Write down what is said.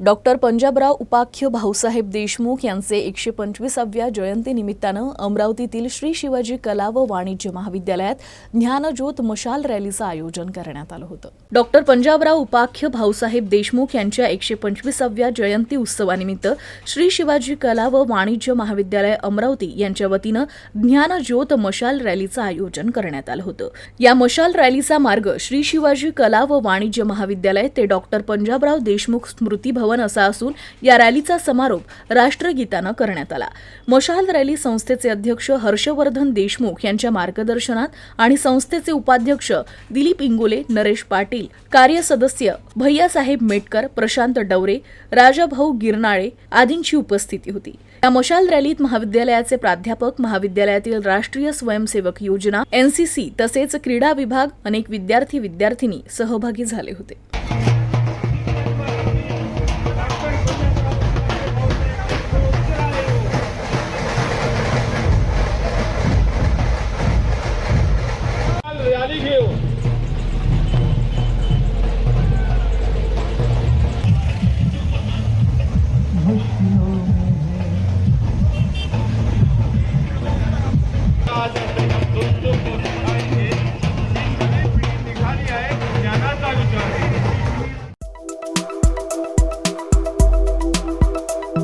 Doctor Panjabrao उपाख्य भाऊसाहेब देशमुख यांचे एकशे पंचवीसाव्या जयंतीनिमित्तानं अमरावतीतील श्री शिवाजी कला व वाणिज्य महाविद्यालयात ज्ञानज्योत मशाल रॅलीचं आयोजन करण्यात आलं होतं. डॉक्टर पंजाबराव उपाख्य भाऊसाहेब देशमुख यांच्या एकशे पंचवीसाव्या जयंती उत्सवानिमित्त श्री शिवाजी कला व वाणिज्य महाविद्यालय अमरावती यांच्या वतीनं ज्ञानज्योत मशाल रॅलीचं आयोजन करण्यात आलं होतं. या मशाल रॅलीचा मार्ग श्री शिवाजी कला व वाणिज्य महाविद्यालय ते डॉक्टर पंजाबराव देशमुख स्मृती भवन असा असून या रॅलीचा समारोप राष्ट्रगीतानं करण्यात आला. मशाल रॅली संस्थेचे अध्यक्ष हर्षवर्धन देशमुख यांच्या मार्गदर्शनात आणि संस्थेचे उपाध्यक्ष दिलीप इंगोले नरेश पाटील कार्यसदस्य भैयासाहेब मेटकर प्रशांत डवरे राजाभाऊ गिरनाळे आदींची उपस्थिती होती. या मशाल रॅलीत महाविद्यालयाचे प्राध्यापक महाविद्यालयातील राष्ट्रीय स्वयंसेवक योजना एनसीसी तसेच क्रीडा विभाग अनेक विद्यार्थी विद्यार्थिनी सहभागी झाले होते.